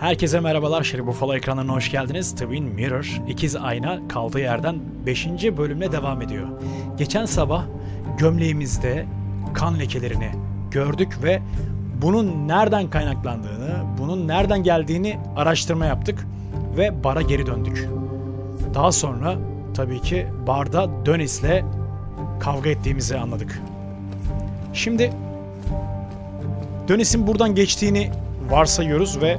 Herkese merhabalar. Şerif Buffalo ekranlarına hoş geldiniz. Twin Mirror, ikiz ayna kaldığı yerden 5. bölümle devam ediyor. Geçen sabah gömleğimizde kan lekelerini gördük ve bunun nereden kaynaklandığını, bunun nereden geldiğini araştırma yaptık ve bara geri döndük. Daha sonra tabii ki barda Dönis'le kavga ettiğimizi anladık. Şimdi Dönis'in buradan geçtiğini varsayıyoruz ve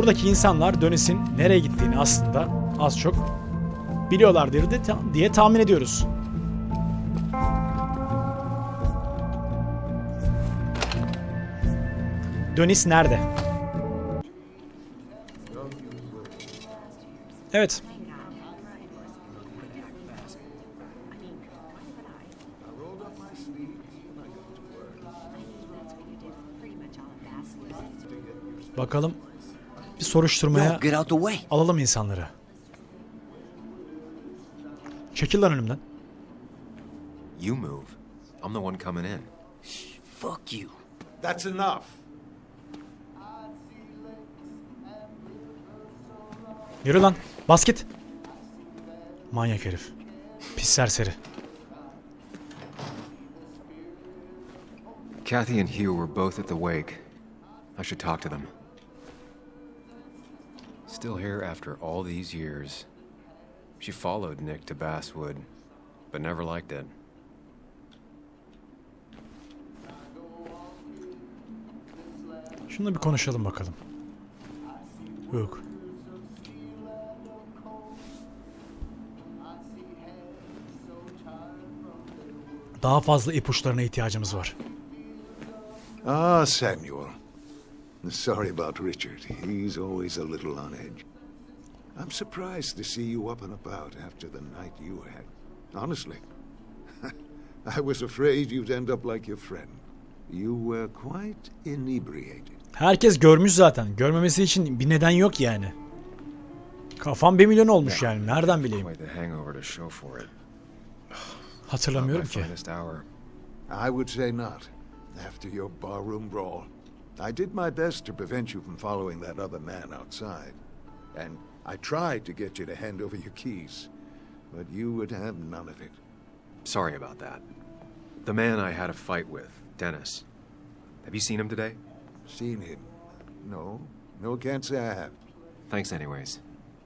buradaki insanlar Dönis'in nereye gittiğini aslında az çok biliyorlardır diye tahmin ediyoruz. Dönis nerede? Evet. Bakalım bir soruşturmaya Yo, get out the way. alalım insanları. Çekil lan önümden. You move. I'm the one coming in. Fuck you. That's enough. Yürü lan. Bas git. Manyak herif. Pis serseri. Kathy and Hugh were both at the wake. I should talk to them. Still here after all these years. She followed Nick to Basswood, but never liked it. Şununla bir konuşalım bakalım. Yok. Daha fazla ipuçlarına ihtiyacımız var. Ah, Samuel. Sorry about Richard. He's always a little on edge. I'm surprised to see you up and about after the night you had. Honestly. I was afraid you'd end up like your friend. You were quite inebriated. Herkes görmüş zaten. Görmemesi için bir neden yok yani. Kafam bir milyon olmuş yani. Nereden bileyim? Quite the hangover to show for it. Not my Hatırlamıyorum ki. I would say not. After your barroom brawl, I did my best to prevent you from following that other man outside. And I tried to get you to hand over your keys. But you would have none of it. Sorry about that. The man I had a fight with, Dennis. Have you seen him today? Seen him? No. No, can't say I have. Thanks, anyways.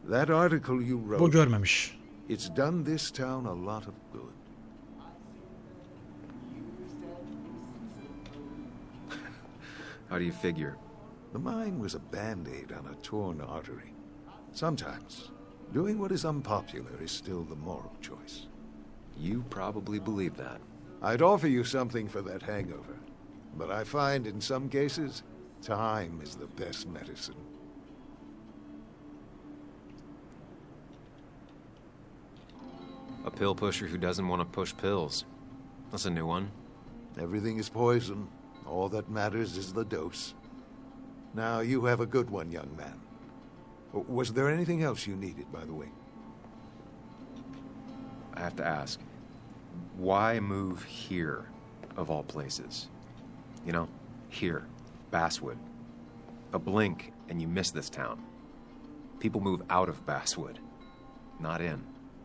That article you Bu wrote, görmemiş. it's done this town a lot of good. How do you figure? The mine was a band-aid on a torn artery. Sometimes, doing what is unpopular is still the moral choice. You probably believe that. I'd offer you something for that hangover, but I find in some cases, time is the best medicine. A pill pusher who doesn't want to push pills. That's a new one. Everything is poison. All that matters is the dose. Now, you have a good one, young man. Was there anything else you needed, by the way? I have to ask. Why move here, of all places? You know, here, Basswood. A blink and you miss this town. People move out of Basswood, not in.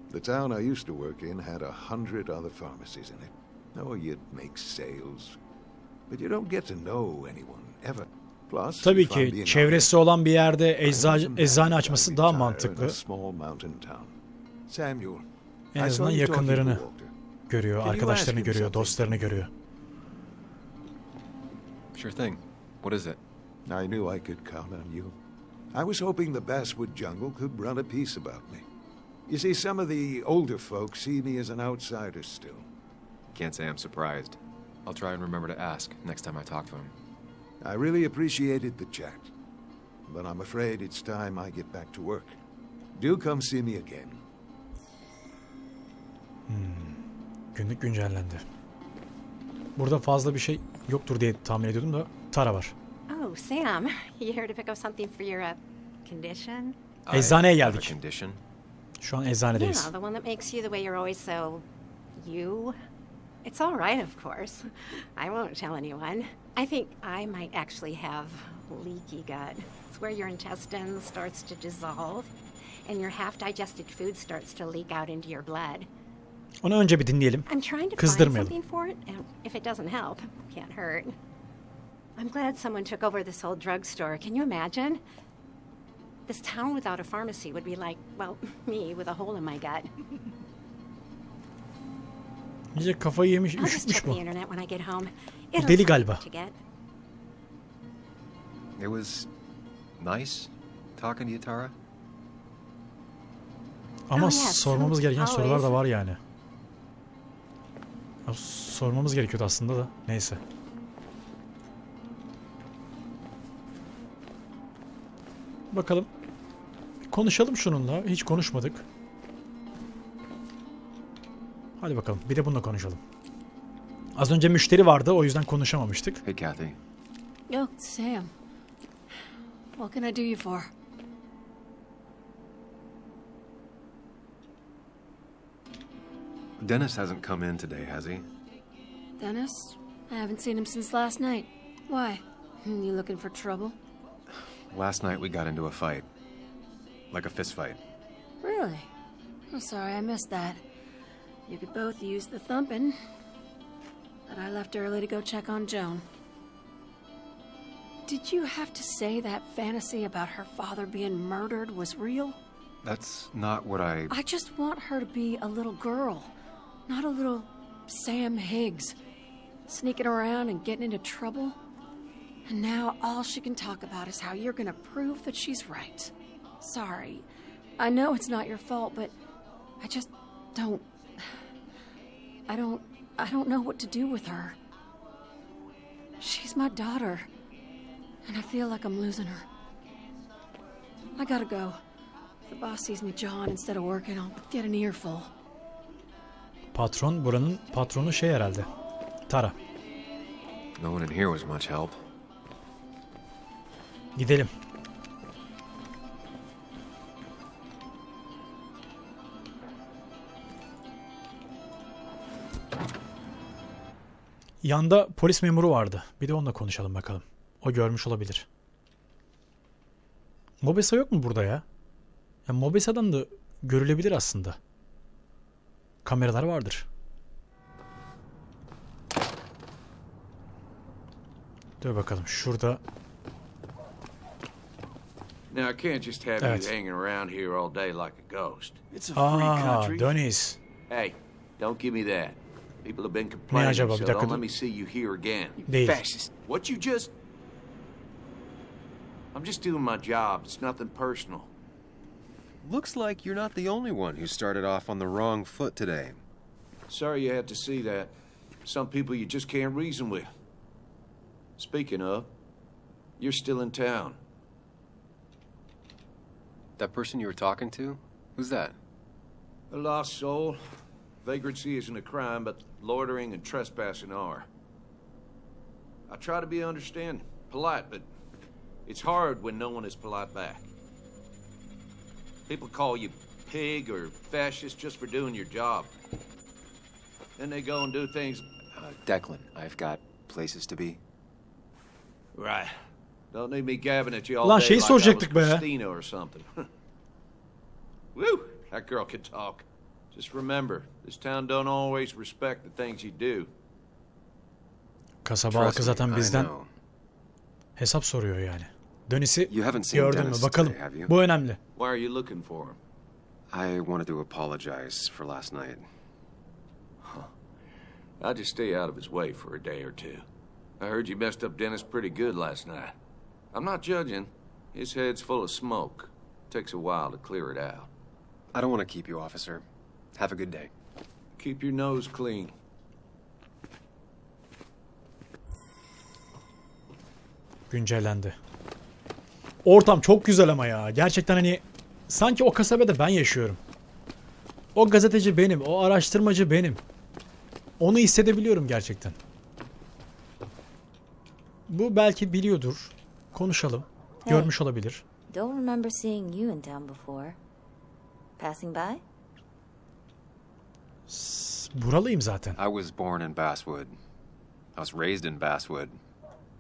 The town I used to work in had a hundred other pharmacies in it. Oh, you'd make sales. Tabii ki çevresi olan bir yerde eczacı, eczane açması daha mantıklı. En azından yakınlarını görüyor, arkadaşlarını görüyor, dostlarını görüyor. Sure thing. What is it? I knew I could count on you. I was hoping the Basswood jungle could run a piece about me. You see, some of the older folks see me as an outsider still. Can't say I'm surprised. I'll try and remember to ask next time I talk to him. I really appreciated the chat. But I'm afraid it's time I get back to work. Do come see me again. Günlük güncellendi. Burada fazla bir şey yoktur diye tahmin ediyordum da Tara var. Oh, Sam, you here to pick up something for your uh, condition? Eczaneye geldik. condition. Şu an eczanedeyiz. Yeah, the one that makes you the way you're always so you. It's all right, of course. I won't tell anyone. I think I might actually have leaky gut. It's where your intestine starts to dissolve and your half-digested food starts to leak out into your blood. Onu önce bir dinleyelim. I'm trying to find something for it, and if it doesn't help, can't hurt. I'm glad someone took over this old drugstore. Can you imagine? This town without a pharmacy would be like, well, me with a hole in my gut. İyice kafayı yemiş, üşütmüş bu. deli galiba. It was nice talking to you, Tara. Ama Oh, yes. sormamız gereken Always. sorular da var yani. Ya, sormamız gerekiyordu aslında da. Neyse. Bakalım. Konuşalım şununla. Hiç konuşmadık. Hadi bakalım. Bir de bununla konuşalım. Az önce müşteri vardı. O yüzden konuşamamıştık. Hey, Kathy. Oh, Sam. What can I do you for? Dennis hasn't come in today, has he? Dennis? I haven't seen him since last night. Why? Hmm, You looking for trouble? Last night we got into a fight. Like a fist fight. Really? I'm sorry I missed that. You could both use the thumping. But I left early to go check on Joan. Did you have to say that fantasy about her father being murdered was real? That's not what I. I just want her to be a little girl, not a little Sam Higgs, sneaking around and getting into trouble. And now all she can talk about is how you're gonna prove that she's right. Sorry. I know it's not your fault, but I just don't. I don't. I don't know what to do with her. She's my daughter, and I feel like I'm losing her. I gotta go. If the boss sees me John instead of working, I'll get an earful. Patron buranın patronu şey herhalde. Tara. No one in here was much help. Gidelim. Yanda polis memuru vardı. Bir de onunla konuşalım bakalım. O görmüş olabilir. Mobesa yok mu burada ya? Ya Mobesa'dan da görülebilir aslında. Kameralar vardır. Dur bakalım şurada Now, I can't just have Evet. you hanging around here all day like a ghost. It's a free Aa, country. Dönis. Hey, don't give me that. People have been complaining, so don't let me see you here again. Değil. Fascist. What you just... I'm just doing my job. It's nothing personal. Looks like you're not the only one who started off on the wrong foot today. Sorry you had to see that. Some people you just can't reason with. Speaking of, you're still in town. That person you were talking to? Who's that? A lost soul. Vagrancy isn't a crime, but loitering and trespassing are. I try to be understanding, polite, but it's hard when no one is polite back. People call you pig or fascist just for doing your job. Then they go and do things. Uh, Declan, I've got places to be. Right. Don't need me gabbing at you all Lan day şeyi like I was soracaktık be. Christina or something. Woo! That girl can talk. Just remember, this town don't always respect the things you do. Kasaba Trust halkı me, zaten I bizden know. hesap soruyor yani. Dönis'i You haven't seen gördün mü? Dennis Bakalım. today, have you? Bu önemli. Why are you looking for him? I wanted to apologize for last night. I'll just stay out of his way for a day or two. I heard you messed up Dennis pretty good last night. I'm not judging. His head's full of smoke. Takes a while to clear it out. I don't want to keep you, officer. Have a good day. Keep your nose clean. Güncellendi. Ortam çok güzel ama ya. Gerçekten hani sanki o kasabada ben yaşıyorum. O gazeteci benim, o araştırmacı benim. Onu hissedebiliyorum gerçekten. Bu belki biliyordur. Konuşalım. Hey. Görmüş olabilir. Don't remember seeing you in town before. Passing by? Buralıyım zaten. I was born in Basswood. I was raised in Basswood.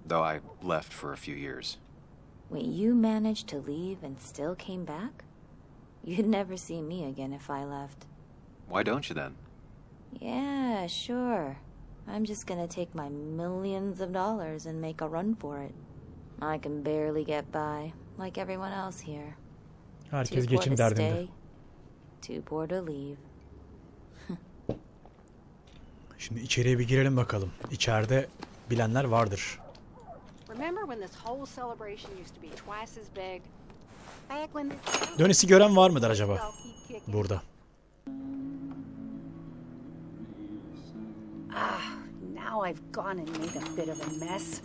though I left for a few years. Wait, you managed to leave and still came back? You'd never see me again if I left. Why don't you then? Yeah, sure. I'm just gonna take my millions of dollars and make a run for it. I can barely get by, like everyone else here. Herkes Too poor geçim to derdinde. stay, too poor to leave. Şimdi içeriye bir girelim bakalım. İçeride bilenler vardır. Dönesi gören var mıdır acaba burada? Now I've gone and made a bit of a mess.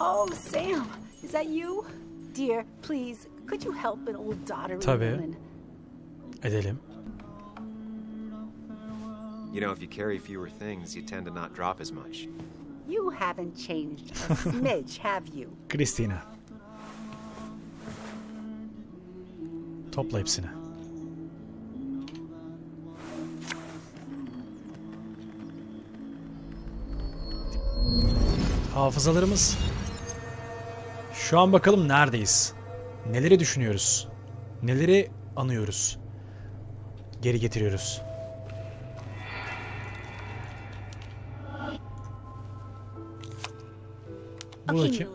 Oh, Sam, is that you? Dear, please, could you help an old doddering Tabii. Edelim. You know, if you carry fewer things, you tend to not drop as much. You haven't changed a smidge, have you? Christina. Topla hepsini. Hafızalarımız. Şu an bakalım neredeyiz? Neleri düşünüyoruz? Neleri anıyoruz? Geri getiriyoruz. Okay, kim?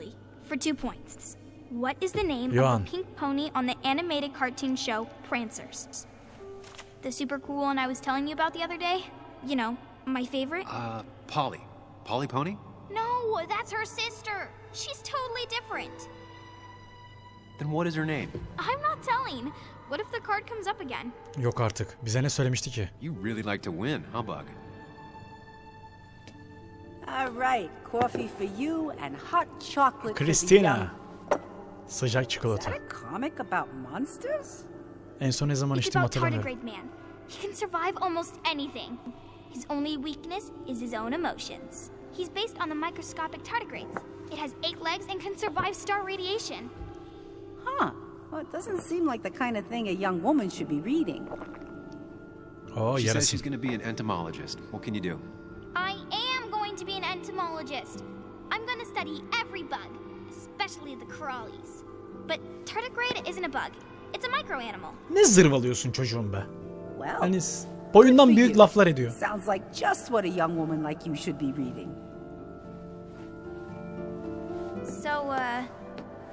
For two points. What is the name Johan. of the pink pony on the animated cartoon show Prancers? The super cool one I was telling you about the other day? You know, my favorite? Uh, Polly. Polly Pony? no, that's her sister. She's totally different. Then what is her name? I'm not telling. What if the card comes up again? Yok artık. Bize ne söylemişti ki? You really like to win, huh, Bug? All right, coffee for you and hot chocolate for the Christina. young. Sıcak Is çikolata. that a comic about monsters? En son ne zaman It's içtim about hatırlamıyorum. tardigrade man. He can survive almost anything. His only weakness is his own emotions. He's based on the microscopic tardigrades. It has eight legs and can survive star radiation. Huh. Well, it doesn't seem like the kind of thing a young woman should be reading. Oo she says she's going to be an entomologist. What can you do? Entomologist. I'm going to study every bug, especially the crawlies. But tardigrade isn't a bug. It's a microanimal. Ne zırvalıyorsun çocuğum be? Well, Hani boyundan büyük laflar ediyor. sounds like just what a young woman like you should be reading. So, uh,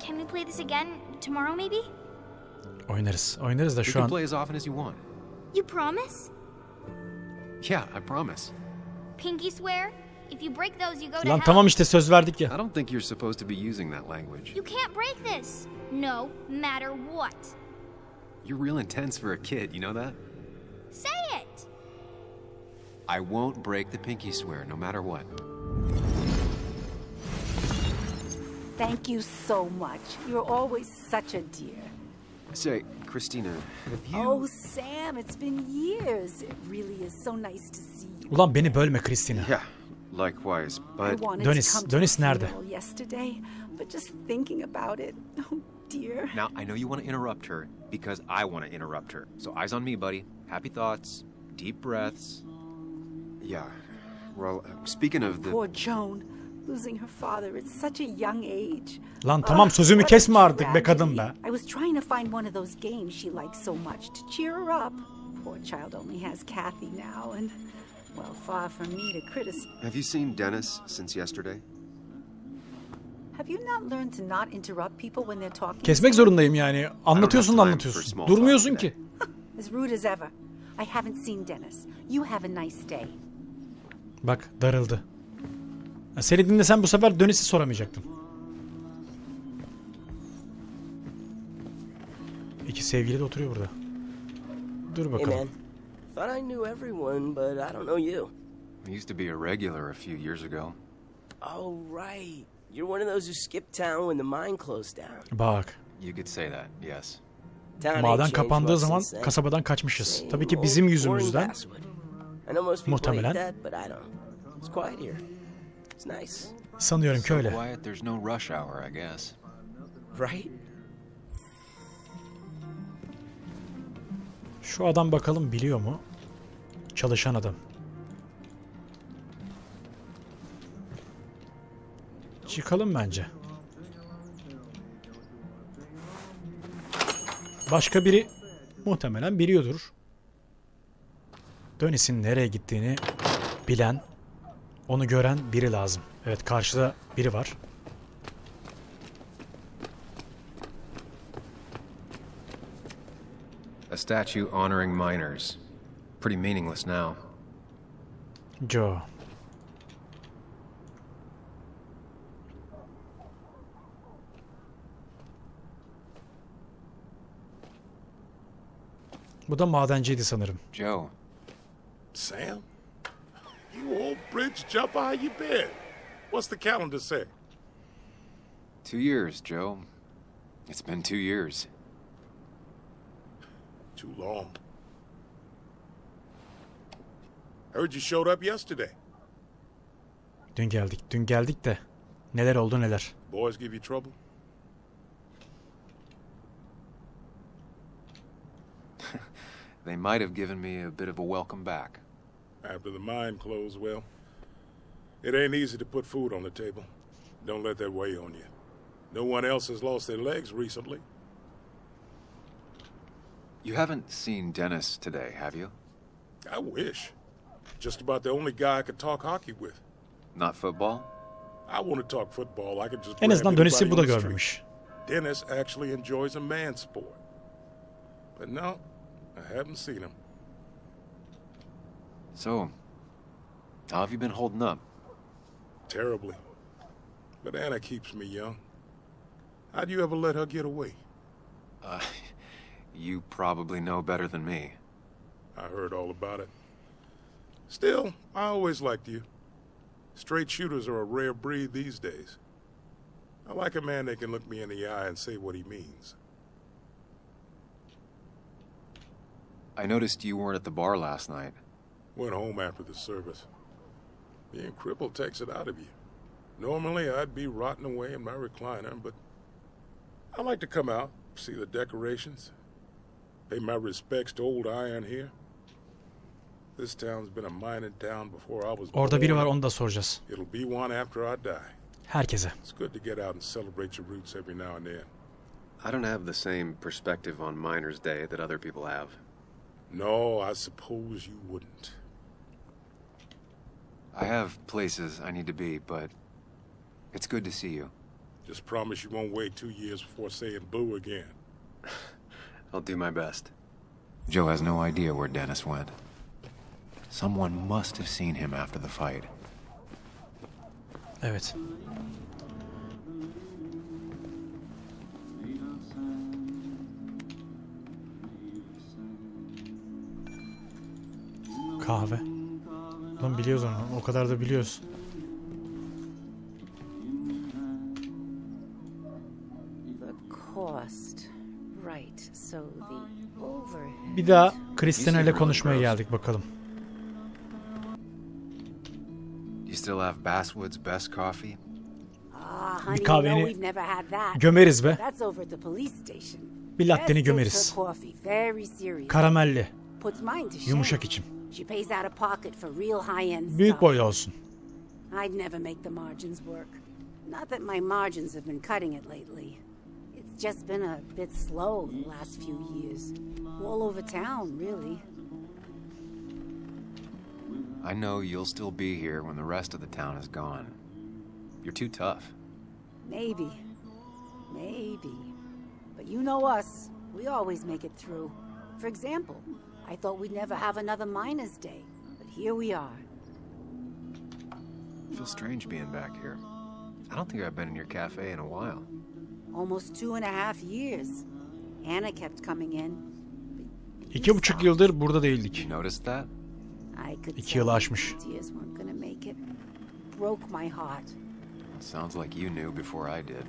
can we play this again tomorrow maybe? Oynarız. Oynarız da You şu can an play as often as you want. You promise? Yeah, I promise. Pinky swear? If you break those, you go to Lan hell. tamam işte söz verdik ya. I don't think you're supposed to be using that language. You can't break this. No matter what. You're real intense for a kid, you know that? Say it. I won't break the pinky swear, no matter what. Thank you so much. You're always such a dear. Say, Christina, have you... Oh, Sam, it's been years. It really is so nice to see you. Ulan beni bölme Christina. Yeah, likewise, but... wanted Dönis- to Dönis the nerede? yesterday, but just thinking about it, oh dear. Now, I know you want to interrupt her because I want to interrupt her. So eyes on me, buddy. Happy thoughts, deep breaths. Yeah. Well, uh, speaking of the... Poor Joan, losing her father at such a young age. Lan tamam sözümü kesme artık be kadın be. I was trying to find one of those games she likes so much to cheer her up. Poor child only has Kathy now, and well, far from me to criticize. Have you seen Dennis since yesterday? Have you not learned to not interrupt people when they're talking? Kesmek zorundayım yani. Anlatıyorsun da anlatıyorsun. Durmuyorsun ki. As rude as ever. I haven't seen Dennis. You have a nice day. Bak darıldı. Seni dinlesem bu sefer dönesi soramayacaktım. İki sevgili de oturuyor burada. Dur bakalım. man. Thought I knew everyone, but I don't know you. I used to be a regular a few years ago. Oh, right. You're one of those who skipped town when the mine closed down. Bak. You could say that, yes. Town ain't Maden changed kapandığı much zaman since then. kasabadan kaçmışız. Same Tabii ki old bizim boring yüzümüzden. Basswood. I know most people Muhtemelen. hate that, but I don't. It's quiet here. It's nice. Sanıyorum ki So öyle. quiet, there's no rush hour, I guess. Right? Şu adam bakalım biliyor mu? Çalışan adam. Çıkalım bence. Başka biri muhtemelen biliyordur. Dönis'in nereye gittiğini bilen, onu gören biri lazım. Evet karşıda biri var. A statue honoring miners. Pretty meaningless now. Joe. Bu da madenciydi sanırım. Joe, Sam? You old bridge jumper, how you been? What's the calendar say? two years, Joe. It's been two years. Too long. Heard you showed up yesterday. Dün geldik, dün geldik de neler oldu neler. Boys give you trouble? They might have given me a bit of a welcome back. After the mine closed, well, it ain't easy to put food on the table. Don't let that weigh on you. No one else has lost their legs recently. You haven't seen Dennis today, have you? I wish. Just about the only guy I could talk hockey with. Not football? I want to talk football. I could just En grab azından Dönis'i bu da anybody on the görmemiş. street. Dennis actually enjoys a man sport. But no, I haven't seen him. So, how have you been holding up? Terribly. But Anna keeps me young. How'd you ever let her get away? Uh, you probably know better than me. I heard all about it. Still, I always liked you. Straight shooters are a rare breed these days. I like a man that can look me in the eye and say what he means. I noticed you weren't at the bar last night. Went home after the service. Being crippled takes it out of you. Normally, I'd be rotting away in my recliner, but I like to come out, see the decorations, pay my respects to old iron here. This town's been a mining town before I was born. Orada biri born. var onu da soracağız. It'll be one after I die. Herkese. It's good to get out and celebrate your roots every now and then. I don't have the same perspective on Miners' Day that other people have. No, I suppose you wouldn't. I have places I need to be, but it's good to see you. Just promise you won't wait two years before saying boo again. I'll do my best. Joe has no idea where Dennis went. Someone must have seen him after the fight. Evet. Kahve. Lan biliyoruz onu. O kadar da biliyoruz. Bir daha Kristina ile konuşmaya geldik bakalım. You still have Basswood's best coffee? Ah, honey, kahveni. Gömeriz be. Bir latteni gömeriz. Karamelli. Yumuşak içim. Büyük boylu olsun. I'd never make the margins work. Not that my margins have been cutting it lately. It's just been a bit slow the last few years. All over town, really. I know you'll still be here when the rest of the town is gone. You're too tough. Maybe. Maybe. But you know us. We always make it through. For example, I thought we'd never have another Miners' Day. But here we are. It feels strange being back here. I don't think I've been in your cafe in a while. Almost two and a half years. Anna kept coming in. But İki buçuk yıldır burada değildik. Noticed that? I could İki tell yılı aşmış. Ideas weren't gonna make it. Broke my heart. Sounds like you knew before I did.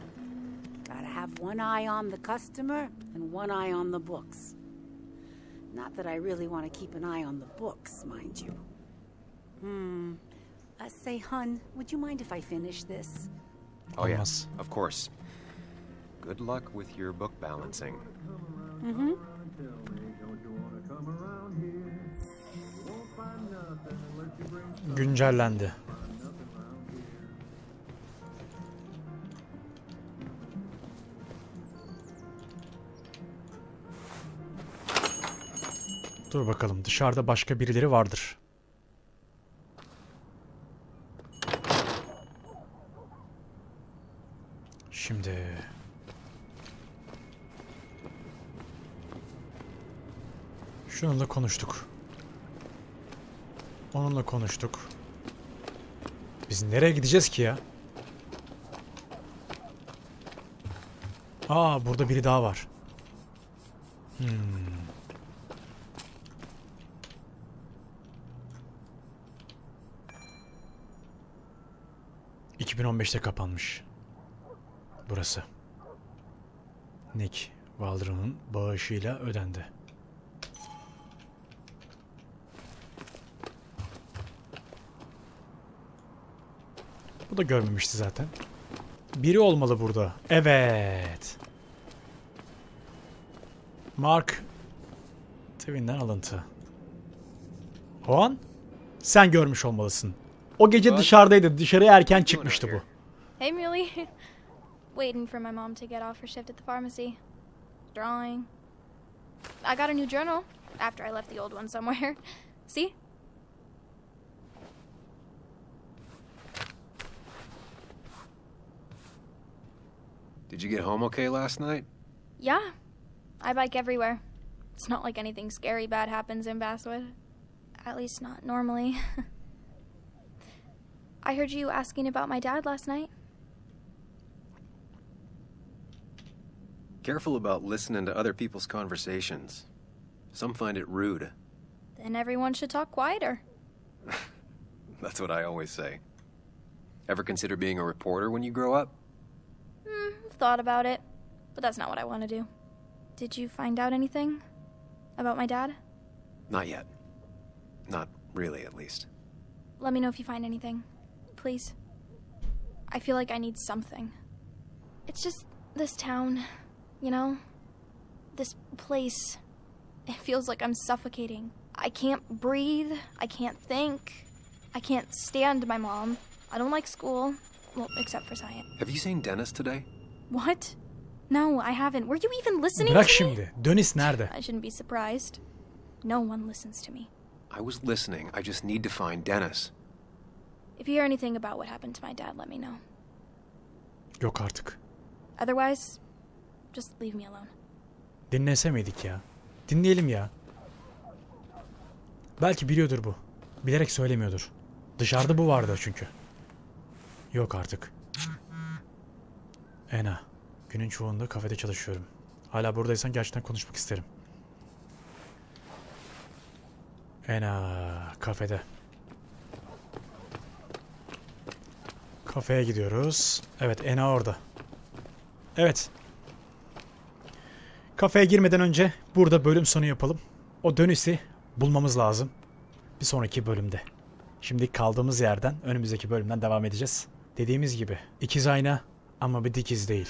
Gotta have one eye on the customer and one eye on the books. Not that I really want to keep an eye on the books, mind you. Hmm. Uh, say, hun, would you mind if I finish this? Oh, yeah. Olmaz. Of course. Good luck with your book balancing. Mm-hmm. güncellendi. Dur bakalım dışarıda başka birileri vardır. Şimdi... Şununla konuştuk. Onunla konuştuk. Biz nereye gideceğiz ki ya? Aa burada biri daha var. Hmm. ...2015'te kapanmış. Burası. Nick Waldron'un bağışıyla ödendi. Bu da görmemişti zaten. Biri olmalı burada. Evet. Mark Twain'den alıntı. O an sen görmüş olmalısın. O gece dışarıdaydı. Dışarıya erken çıkmıştı bu. Hey, Muley. Waiting for my mom to get off her shift at the pharmacy. Drawing. I got a new journal after I left the old one somewhere. See? Did you get home okay last night? Yeah. I bike everywhere. It's not like anything scary bad happens in Basswood. At least not normally. I heard you asking about my dad last night. Careful about listening to other people's conversations. Some find it rude. Then everyone should talk quieter. That's what I always say. Ever consider being a reporter when you grow up? Hmm, thought about it, but that's not what I want to do. Did you find out anything about my dad? Not yet. Not really, at least. Let me know if you find anything. Please. I feel like I need something. It's just this town, you know? This place. It feels like I'm suffocating. I can't breathe. I can't think. I can't stand my mom. I don't like school. Well, except for science. Have you seen Dennis today? What? No, I haven't. Were you even listening Bırak to me? şimdi. Dönis nerede? I shouldn't be surprised. No one listens to me. I was listening. I just need to find Dennis. If you hear anything about what happened to my dad, let me know. Yok artık. Otherwise, just leave me alone. Dinlese miydik ya? Dinleyelim ya. Belki biliyordur bu. Bilerek söylemiyordur. Dışarıda bu vardı çünkü. Yok artık. Ena. Günün çoğunda kafede çalışıyorum. Hala buradaysan gerçekten konuşmak isterim. Ena. Kafede. Kafeye gidiyoruz. Evet Ena orada. Evet. Kafeye girmeden önce burada bölüm sonu yapalım. O dönüsü bulmamız lazım. Bir sonraki bölümde. Şimdi kaldığımız yerden önümüzdeki bölümden devam edeceğiz. Dediğimiz gibi ikiz ayna ama bir dikiz değil.